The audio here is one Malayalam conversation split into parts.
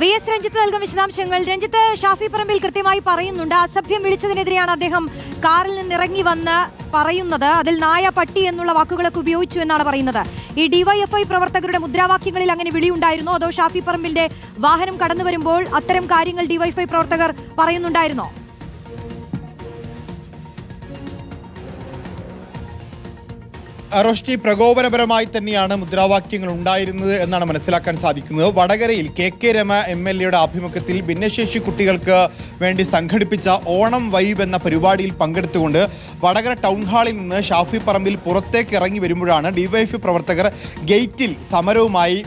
വി എസ് രഞ്ജിത്ത് നൽകും വിശദാംശങ്ങൾ. രഞ്ജിത്ത് ഷാഫി പറമ്പിൽ കൃത്യമായി പറയുന്നുണ്ട്. അസഭ്യം വിളിച്ചതിനെതിരെയാണ് അദ്ദേഹം കാറിൽ നിന്ന് ഇറങ്ങി വന്ന് പറയുന്നത്. അതിൽ നായ പട്ടി എന്നുള്ള വാക്കുകളൊക്കെ ഉപയോഗിച്ചു എന്നാണ് പറയുന്നത്. ഈ ഡിവൈഎഫ്ഐ പ്രവർത്തകരുടെ മുദ്രാവാക്യങ്ങളിൽ അങ്ങനെ വിളിയുണ്ടായിരുന്നോ? അതോ ഷാഫി പറമ്പിന്റെ വാഹനം കടന്നു വരുമ്പോൾ അത്തരം കാര്യങ്ങൾ ഡിവൈഎഫ്ഐ പ്രവർത്തകർ പറയുന്നുണ്ടായിരുന്നോ? റോഷ്നി പ്രകോപനപരമായി തന്നെയാണ് മുദ്രാവാക്യങ്ങൾ ഉണ്ടായിരുന്നത് എന്നാണ് മനസ്സിലാക്കാൻ സാധിക്കുന്നത്. വടകരയിൽ K K Rama M L എയുടെ ആഭിമുഖ്യത്തിൽ ഭിന്നശേഷി കുട്ടികൾക്ക് വേണ്ടി സംഘടിപ്പിച്ച ഓണം വൈബ് എന്ന പരിപാടിയിൽ പങ്കെടുത്തുകൊണ്ട് വടകര ടൗൺ ഹാളിൽ നിന്ന് ഷാഫി പറമ്പിൽ പുറത്തേക്ക് ഇറങ്ങി വരുമ്പോഴാണ് ഡിവൈഎഫ്ഐ പ്രവർത്തകർ ഗേറ്റിൽ സമരവുമായി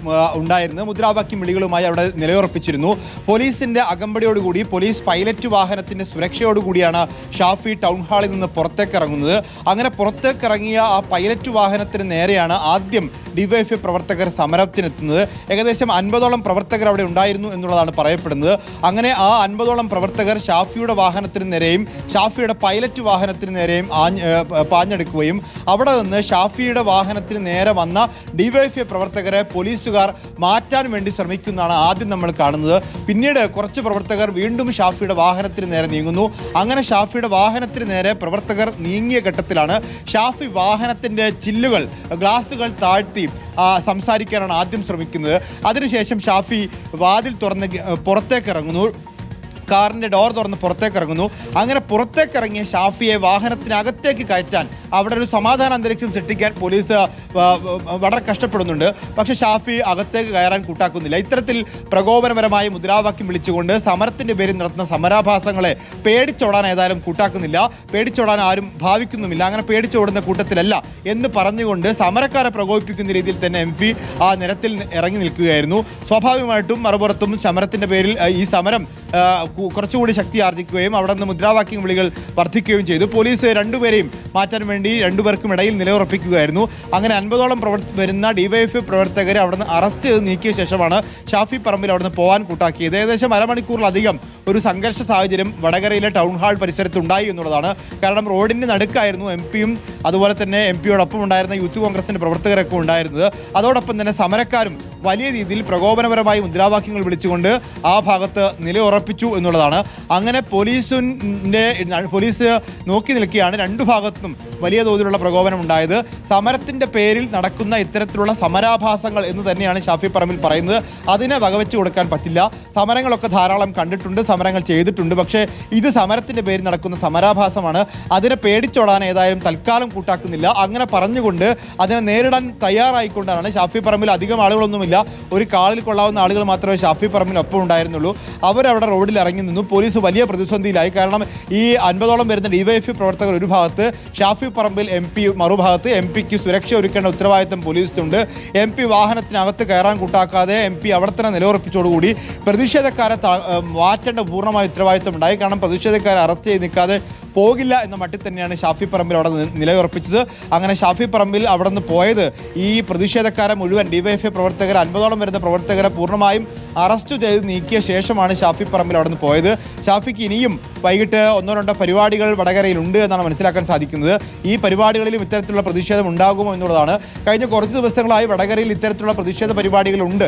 ഉണ്ടായിരുന്നത്. മുദ്രാവാക്യം വിളികളുമായി അവിടെ നിലയുറപ്പിച്ചിരുന്നു. പോലീസിന്റെ അകമ്പടിയോടുകൂടി പോലീസ് പൈലറ്റ് വാഹനത്തിന്റെ സുരക്ഷയോടുകൂടിയാണ് ഷാഫി ടൗൺ ഹാളിൽ നിന്ന് പുറത്തേക്ക് ഇറങ്ങുന്നത്. അങ്ങനെ പുറത്തേക്ക് ഇറങ്ങിയ ആ പൈലറ്റ് വാഹനത്തിന് നേരെയാണ് ആദ്യം ഡിവൈഎഫ്ഐ പ്രവർത്തകർ സമരത്തിനെത്തുന്നത്. ഏകദേശം അൻപതോളം പ്രവർത്തകർ അവിടെ ഉണ്ടായിരുന്നു എന്നുള്ളതാണ് പറയപ്പെടുന്നത്. അങ്ങനെ ആ അൻപതോളം പ്രവർത്തകർ ഷാഫിയുടെ വാഹനത്തിന് നേരെയും ഷാഫിയുടെ പൈലറ്റ് വാഹനത്തിന് നേരെയും പാഞ്ഞെടുക്കുകയും അവിടെ നിന്ന് ഷാഫിയുടെ വാഹനത്തിന് നേരെ വന്ന ഡിവൈഎഫ്ഐ പ്രവർത്തകരെ പോലീസുകാർ മാറ്റാൻ വേണ്ടി ശ്രമിക്കുന്നതാണ് ആദ്യം നമ്മൾ കാണുന്നത്. പിന്നീട് കുറച്ച് പ്രവർത്തകർ വീണ്ടും ഷാഫിയുടെ വാഹനത്തിന് നേരെ നീങ്ങുന്നു. അങ്ങനെ ഷാഫിയുടെ വാഹനത്തിന് നേരെ പ്രവർത്തകർ നീങ്ങിയ ഘട്ടത്തിലാണ് ഷാഫി വാഹനത്തിന്റെ ചില്ലുകൾ ഗ്ലാസുകൾ താഴ്ത്തി സംസാരിക്കാനാണ് ആദ്യം ശ്രമിക്കുന്നത്. അതിനുശേഷം ഷാഫി വാതിൽ തുറന്ന് പുറത്തേക്ക് ഇറങ്ങുന്നു. കാറിന്റെ ഡോർ തുറന്ന് പുറത്തേക്ക് ഇറങ്ങുന്നു അങ്ങനെ പുറത്തേക്ക് ഇറങ്ങിയ ഷാഫിയെ വാഹനത്തിനകത്തേക്ക് കയറ്റാൻ അവിടെ ഒരു സമാധാന അന്തരീക്ഷം സൃഷ്ടിക്കാൻ പോലീസ് വളരെ കഷ്ടപ്പെടുന്നുണ്ട്. പക്ഷെ ഷാഫി അകത്തേക്ക് കയറാൻ കൂട്ടാക്കുന്നില്ല. ഇത്തരത്തിൽ പ്രകോപനപരമായ മുദ്രാവാക്യം വിളിച്ചുകൊണ്ട് സമരത്തിന്റെ പേരിൽ നടത്തുന്ന സമരാഭാസങ്ങളെ പേടിച്ചോടാൻ ഏതായാലും കൂട്ടാക്കുന്നില്ല. പേടിച്ചോടാൻ ആരും ഭാവിക്കുന്നുമില്ല. അങ്ങനെ പേടിച്ചോടുന്ന കൂട്ടത്തിലല്ല എന്ന് പറഞ്ഞുകൊണ്ട് സമരക്കാരെ പ്രകോപിപ്പിക്കുന്ന രീതിയിൽ തന്നെ എം ആ നിരത്തിൽ ഇറങ്ങി നിൽക്കുകയായിരുന്നു. സ്വാഭാവികമായിട്ടും മറുപുറത്തും സമരത്തിന്റെ പേരിൽ ഈ സമരം കുറച്ചുകൂടി ശക്തി ആർജിക്കുകയും അവിടെ നിന്ന് മുദ്രാവാക്യം വിളികൾ വർദ്ധിക്കുകയും ചെയ്തു. പോലീസ് രണ്ടുപേരെയും മാറ്റാൻ വേണ്ടി രണ്ടുപേർക്കും ഇടയിൽ നിലയുറപ്പിക്കുകയായിരുന്നു. അങ്ങനെ അൻപതോളം പ്രവർത്തി വരുന്ന ഡിവൈഎഫ്ഐ പ്രവർത്തകരെ അവിടുന്ന് അറസ്റ്റ് ചെയ്ത് നീക്കിയ ശേഷമാണ് ഷാഫി പറമ്പിൽ അവിടെ നിന്ന് പോകാൻ കൂട്ടാക്കിയത്. ഏകദേശം അരമണിക്കൂറിലധികം ഒരു സംഘർഷ സാഹചര്യം വടകരയിലെ ടൗൺ ഹാൾ പരിസരത്തുണ്ടായി എന്നുള്ളതാണ്. കാരണം റോഡിന്റെ നടുക്കായിരുന്നു എം പിയും അതുപോലെ തന്നെ എം പിയോടൊപ്പം ഉണ്ടായിരുന്ന യൂത്ത് കോൺഗ്രസിന്റെ പ്രവർത്തകരൊക്കെ ഉണ്ടായിരുന്നത്. അതോടൊപ്പം തന്നെ സമരക്കാരും വലിയ രീതിയിൽ പ്രകോപനപരമായി മുദ്രാവാക്യങ്ങൾ വിളിച്ചുകൊണ്ട് ആ ഭാഗത്ത് നിലയുറപ്പിച്ചു എന്നുള്ളതാണ്. അങ്ങനെ പോലീസിന്റെ പോലീസ് നോക്കി നിൽക്കുകയാണ് രണ്ടു ഭാഗത്തും വലിയ തോതിലുള്ള പ്രകോപനം ഉണ്ടായത്. സമരത്തിന്റെ പേരിൽ നടക്കുന്ന ഇത്തരത്തിലുള്ള സമരാഭാസങ്ങൾ എന്ന് തന്നെയാണ് ഷാഫി പറമ്പിൽ പറയുന്നത്. അതിനെ വകവെച്ച് കൊടുക്കാൻ പറ്റില്ല. സമരങ്ങളൊക്കെ ധാരാളം കണ്ടിട്ടുണ്ട് സമരങ്ങൾ ചെയ്തിട്ടുണ്ട്. പക്ഷേ ഇത് സമരത്തിന്റെ പേരിൽ നടക്കുന്ന സമരാഭാസമാണ്. അതിനെ പേടിച്ചോടാൻ ഏതായാലും തൽക്കാലം കൂട്ടാക്കുന്നില്ല. അങ്ങനെ പറഞ്ഞുകൊണ്ട് അതിനെ നേരിടാൻ തയ്യാറായിക്കൊണ്ടാണ് ഷാഫി പറമ്പിൽ അധികം ആളുകളൊന്നുമില്ല. ഒരു കാളിൽ കൊള്ളാവുന്ന ആളുകൾ മാത്രമേ ഷാഫി പറമ്പിൽ ഒപ്പം ഉണ്ടായിരുന്നുള്ളൂ. അവരവിടെ റോഡിൽ ഇറങ്ങി നിന്നു. പോലീസ് വലിയ പ്രതിസന്ധിയിലായി. കാരണം ഈ അൻപതോളം വരുന്ന ഡിവൈഎഫ്ഐ പ്രവർത്തകർ ഒരു ഭാഗത്ത് ഷാഫി പറമ്പിൽ എം പി മറുഭാഗത്ത് എം പിക്ക് സുരക്ഷ ഒരുക്കേണ്ട ഉത്തരവാദിത്തം പോലീസിനുണ്ട്. എം പി വാഹനത്തിനകത്ത് കയറാൻ കൂട്ടാക്കാതെ എം പി അവിടെ തന്നെ നിലയുറപ്പിച്ചോടുകൂടി പ്രതിഷേധക്കാരെ മാറ്റേണ്ട പൂർണമായ ഉത്തരവാദിത്തം ഉണ്ടായി കാരണം പ്രതിഷേധക്കാരെ അറസ്റ്റ് ചെയ്ത് നിൽക്കാതെ പോകില്ല എന്ന മട്ടിൽ തന്നെയാണ് ഷാഫി പറമ്പിൽ അവിടെ നിലയുറപ്പിച്ചത്. അങ്ങനെ ഷാഫി പറമ്പിൽ അവിടെ നിന്ന് പോയത് ഈ പ്രതിഷേധക്കാരെ മുഴുവൻ ഡിവൈഎഫ്ഐ പ്രവർത്തകർ അൻപതോളം വരുന്ന പ്രവർത്തകരെ പൂർണമായും അറസ്റ്റ് ചെയ്ത് നീക്കിയ ശേഷമാണ് ഷാഫി പറമ്പിൽ അവിടെ നിന്ന് പോയത്. ഷാഫിക്ക് ഇനിയും വൈകിട്ട് ഒന്നോ രണ്ടോ പരിപാടികൾ വടകരയിൽ ഉണ്ട് എന്നാണ് മനസ്സിലാക്കാൻ സാധിക്കുന്നത്. ഈ പരിപാടികളിലും ഇത്തരത്തിലുള്ള പ്രതിഷേധം ഉണ്ടാകുമോ എന്നുള്ളതാണ്. കഴിഞ്ഞ കുറച്ച് ദിവസങ്ങളായി വടകരയിൽ ഇത്തരത്തിലുള്ള പ്രതിഷേധ പരിപാടികളുണ്ട്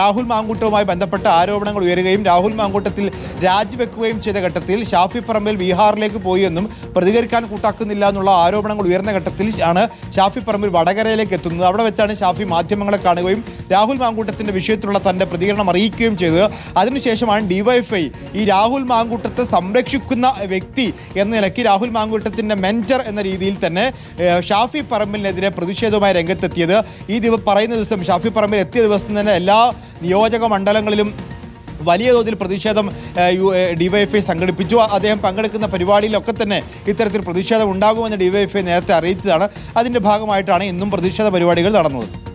രാഹുൽ മാങ്കൂട്ടവുമായി ബന്ധപ്പെട്ട ആരോപണങ്ങൾ ഉയരുകയും രാഹുൽ മാങ്കൂട്ടത്തിൽ രാജിവെക്കുകയും ചെയ്ത ഘട്ടത്തിൽ ഷാഫി പറമ്പിൽ ബീഹാറിലേക്ക് പോയി എന്നും പ്രതികരിക്കാൻ കൂട്ടാക്കുന്നില്ല എന്നുള്ള ആരോപണങ്ങൾ ഉയർന്ന ഘട്ടത്തിൽ ആണ് ഷാഫി പറമ്പിൽ വടകരയിലേക്ക് എത്തുന്നത്. അവിടെ വെച്ചാണ് ഷാഫി മാധ്യമങ്ങളെ കാണുകയും രാഹുൽ മാങ്കൂട്ടത്തിന്റെ വിഷയത്തിലുള്ള തന്റെ പ്രതികരണം അറിയിക്കുകയും ചെയ്തത്. അതിനുശേഷമാണ് ഡിവൈഎഫ്ഐ ഈ രാഹുൽ മാങ്കൂട്ടത്തെ സംരക്ഷിക്കുന്ന വ്യക്തി എന്ന നിലയ്ക്ക് രാഹുൽ മാങ്കൂട്ടത്തിന്റെ മെന്റർ എന്ന രീതിയിൽ തന്നെ ഷാഫി പറമ്പിലിനെതിരെ പ്രതിഷേധവുമായി രംഗത്തെത്തിയത്. ഈ ദിവസം പറയുന്ന ദിവസം ഷാഫി പറമ്പിൽ എത്തിയ ദിവസം തന്നെ എല്ലാ നിയോജക മണ്ഡലങ്ങളിലും വലിയ തോതിൽ പ്രതിഷേധം ഡിവൈഎഫ്ഐ സംഘടിപ്പിച്ചു. അദ്ദേഹം പങ്കെടുക്കുന്ന പരിപാടിയിലൊക്കെ തന്നെ ഇത്തരത്തിൽ പ്രതിഷേധം ഉണ്ടാകുമെന്ന് ഡിവൈഎഫ്ഐ നേരത്തെ അറിയിച്ചതാണ്. അതിന്റെ ഭാഗമായിട്ടാണ് ഇന്നും പ്രതിഷേധ പരിപാടികൾ നടന്നത്.